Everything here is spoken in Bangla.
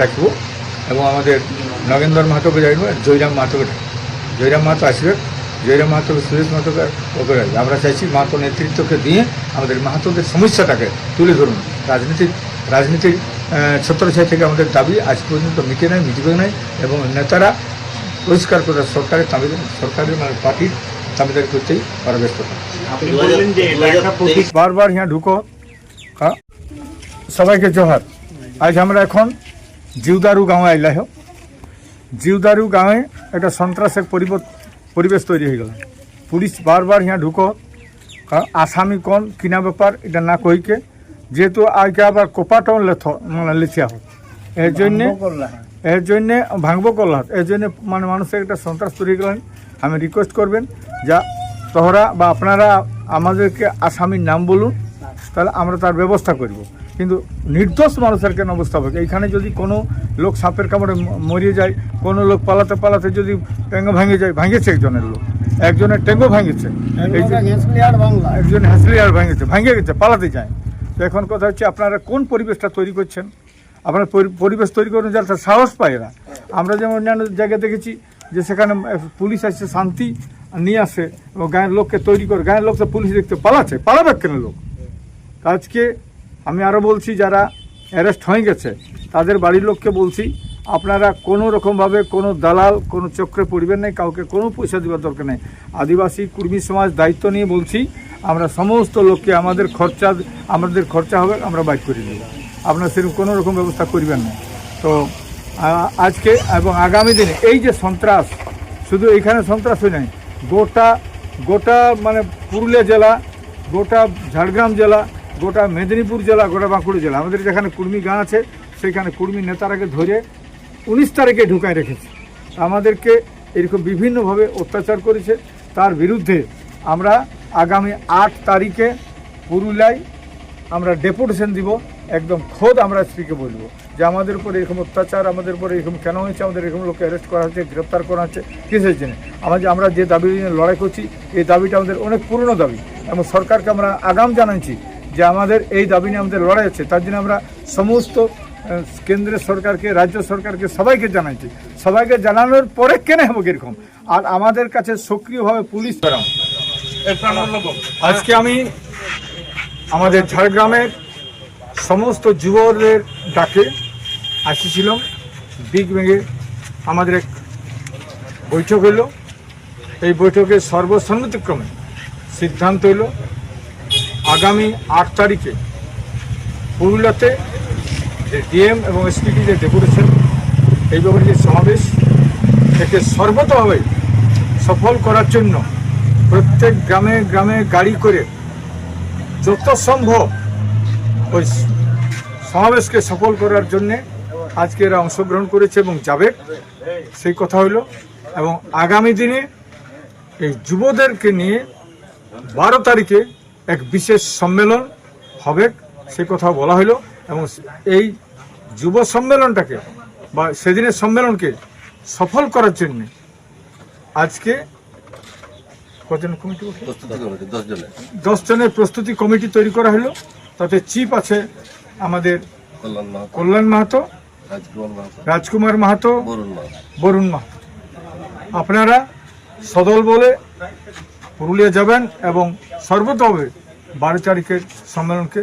ডাকব এবং আমাদের নগেন্দ্র মাহাতোকে যাইব জয়রাম মাহাতোকে ডাকবো। জয়রাম মাহাতো আসবে জয়রাম মাহাতো সুরেশ মাহাতোকে ওকে আমরা চাইছি মাহাতো নেতৃত্বকে দিয়ে আমাদের মাহাতোদের সমস্যাটাকে তুলে ধরুন। রাজনীতির রাজনীতির ছত্রছাই থেকে আমাদের দাবি আজ পর্যন্ত মিটে নাই মিটবে নাই এবং নেতারা পরিষ্কার করে সরকারের দাবিদার সরকারের মানে পার্টির দাবিদারি করতেই ওরা ব্যস্ত বারবার यहाँ ঢুকো হ্যাঁ? সবাইকে জোহার। আজ আমরা এখন জিউদারু গাঁয়ে আইলা হোক জিউদারু গাঁয়ে একটা সন্ত্রাসের পরিব- পরিবেশ তৈরি হয়ে গেল। পুলিশ বারবার यहाँ ঢুকো। হ্যাঁ আসামি কোন কিনা ব্যাপার এটা না কইকে। যেহেতু আজকে আবার কোপাটন লেথ মানে লিখিয়া হোক। এর জন্যে এর জন্যে ভাঙবো করলাম এর জন্য মানে মানুষের একটা সন্ত্রাস তৈরি গেলেন। আমি রিকোয়েস্ট করবেন যা তোহরা বা আপনারা আমাদেরকে আসামির নাম বলুন। তাহলে আমরা তার ব্যবস্থা করব। কিন্তু নির্দোষ মানুষের কেন অবস্থা হবে? এইখানে যদি কোনো লোক সাপের কামড়ে মরিয়ে যায় কোনো লোক পালাতে পালাতে যদি টেঙ্গো ভাঙে যায় ভাঙেছে একজনের লোক। একজনের টেঙ্গো ভাঙেছে। একজন হাসলি আর ভাঙেছে ভাঙে গেছে পালাতে যায়। তো এখন কথা হচ্ছে আপনারা কোন পরিবেশটা তৈরি করছেন? আপনার পরিবেশ তৈরি করুন যারা তার সাহস পায় এরা। আমরা যেমন অন্যান্য জায়গায় দেখেছি যে সেখানে পুলিশ আসছে শান্তি নিয়ে আসে এবং গায়ের লোককে তৈরি করে গায়ের লোক তো পুলিশ দেখতে পালাচ্ছে পালাবে কেন লোক? আজকে আমি আরও বলছি, যারা অ্যারেস্ট হয়ে গেছে, তাদের বাড়ির লোককে বলছি, আপনারা কোনো রকমভাবে কোনো দালাল, কোনো চক্রে পড়বেন নাই কাউকে কোনো পয়সা দেওয়ার দরকার নেই। আদিবাসী, কুর্মী সমাজ দায়িত্ব নিয়ে বলছি, আমরা সমস্ত লোককে, আমাদের খরচা আমাদের খরচা হবে, আমরা বাইক করে দেব। আপনারা সেরকম কোনো রকম ব্যবস্থা করবেন না। তো আজকে এবং আগামী দিনে এই যে সন্ত্রাস, শুধু এখানে সন্ত্রাস হয় নাই গোটা গোটা মানে পুরুলিয়া জেলা, গোটা ঝাড়গ্রাম জেলা গোটা মেদিনীপুর জেলা, গোটা বাঁকুড়া জেলা। আমাদের যেখানে কুর্মী গাঁ আছে সেখানে কুর্মী নেতারাকে ধরে উনিশ তারিখে ঢুকায় রেখেছে। আমাদেরকে এরকম বিভিন্নভাবে অত্যাচার করেছে। তার বিরুদ্ধে আমরা আগামী আট তারিখে পুরুলিয়ায় আমরা ডেপুটেশন দিব, একদম খোদ আমরা স্ত্রীকে বলব যে আমাদের উপর এরকম অত্যাচার, আমাদের উপর এরকম কেন হয়েছে, আমাদের এরকম লোককে অ্যারেস্ট করা হচ্ছে গ্রেপ্তার করা হচ্ছে কিসের জন্য? আমাদের, আমরা যে দাবি নিয়ে লড়াই করছি, এই দাবিটা আমাদের অনেক পুরনো দাবি এবং সরকারকে আমরা আগাম জানাচ্ছি যে আমাদের এই দাবি নিয়ে আমাদের লড়াই আছে তার জন্য আমরা সমস্ত কেন্দ্রের সরকারকে রাজ্য সরকারকে সবাইকে জানাইছি। সবাইকে জানানোর পরে কেন হব এরকম আর আমাদের কাছে সক্রিয়ভাবে পুলিশ আজকে আমি আমাদের ঝাড়গ্রামের সমস্ত যুবদের ডাকে আসিছিলাম। বিগ ব্যাঙে আমাদের এক বৈঠক হইল। এই বৈঠকে সর্বসম্মতিক্রমে সিদ্ধান্ত হইল আগামী আট তারিখে পুরুলিয়াতে যে ডিএম এবং এসপিটি যে ডেপুটেশন, এই ব্যাপারে যে সমাবেশ, একে সর্বতভাবে সফল করার জন্য প্রত্যেক গ্রামে গ্রামে গাড়ি করে যত সম্ভব ওই সমাবেশকে সফল করার জন্য আজকে এরা অংশগ্রহণ করেছে এবং যাবে। সেই কথা হইল এবং আগামী দিনে এই যুবদেরকে নিয়ে বারো তারিখে এক বিশেষ সম্মেলন হবে সে কথা বলা হইল এবং এই যুব সম্মেলনটাকে বা সেদিনের সম্মেলনকে সফল করার জন্য আজকে কজন কমিটি দশ জনের। প্রস্তুতি কমিটি তৈরি করা হলো তাতে চিফ আছে আমাদের কল্যাণ মাহাতো। রাজকুমার মাহাতো। বরুণ মাহাতো। আপনারা সদল বলে পুরুলিয়া যাবেন এবং সর্বতভাবে বারো তারিখের সম্মেলনকে